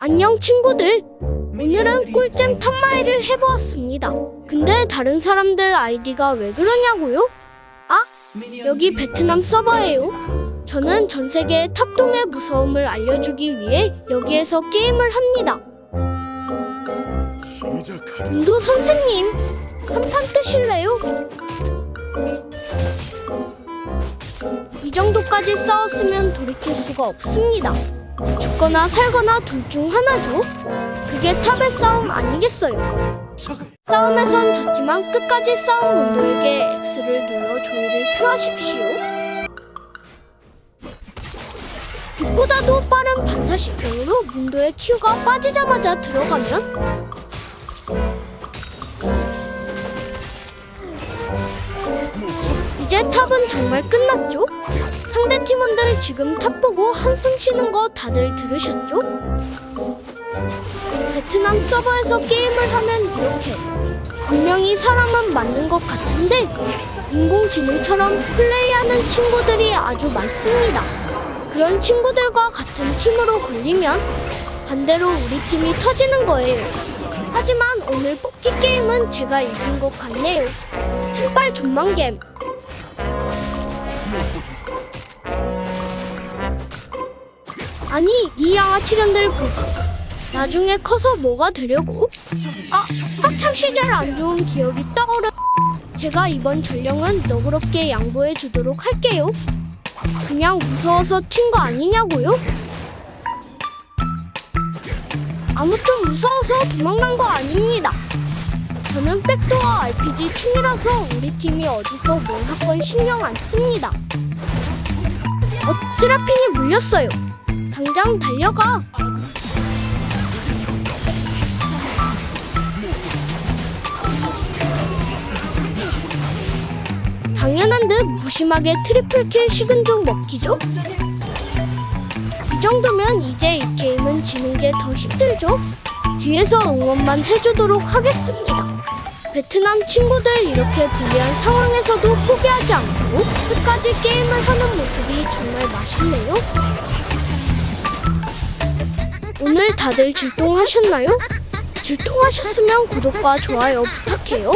안녕 친구들. 오늘은 꿀잼 탑마이를 해보았습니다. 근데 다른 사람들 아이디가 왜 그러냐고요? 아, 여기 베트남 서버예요. 저는 전 세계의 탑동의 무서움을 알려주기 위해 여기에서 게임을 합니다. 인도 선생님, 한 판 뜨실래요? 이 정도까지 싸웠으면 돌이킬 수가 없습니다. 죽거나 살거나 둘 중 하나죠. 그게 탑의 싸움 아니겠어요? 싸움에선 졌지만 끝까지 싸운 문도에게 X를 눌러 조의를 표하십시오. 빛보다도 빠른 반사시경으로 문도의 Q가 빠지자마자 들어가면 이제 탑은 정말 끝났죠? 팀원들 지금 탑 보고 한숨 쉬는 거 다들 들으셨죠? 베트남 서버에서 게임을 하면 이렇게 분명히 사람은 맞는 것 같은데 인공지능처럼 플레이하는 친구들이 아주 많습니다. 그런 친구들과 같은 팀으로 걸리면 반대로 우리 팀이 터지는 거예요. 하지만 오늘 뽑기 게임은 제가 이긴 것 같네요. 팀빨 존망겜. 아니 이 양아치년들 보소. 나중에 커서 뭐가 되려고? 아 학창 시절 안 좋은 기억이 떠오르. 제가 이번 전령은 너그럽게 양보해 주도록 할게요. 그냥 무서워서 튄 거 아니냐고요? 아무튼 무서워서 도망간 거 아닙니다. 저는 백도어 RPG 충이라서 우리 팀이 어디서 뭘 하건 신경 안 씁니다. 어, 세라핀이 물렸어요. 당장 달려가. 당연한 듯 무심하게 트리플킬 식은 종 먹기죠? 이 정도면 이제 이 게임은 지는 게 더 힘들죠? 뒤에서 응원만 해주도록 하겠습니다. 베트남 친구들 이렇게 불리한 상황에서도 포기하지 않고 끝까지 게임을 하는 모습이 정말 맛있네요. 오늘 다들 질동하셨나요? 질동하셨으면 구독과 좋아요 부탁해요.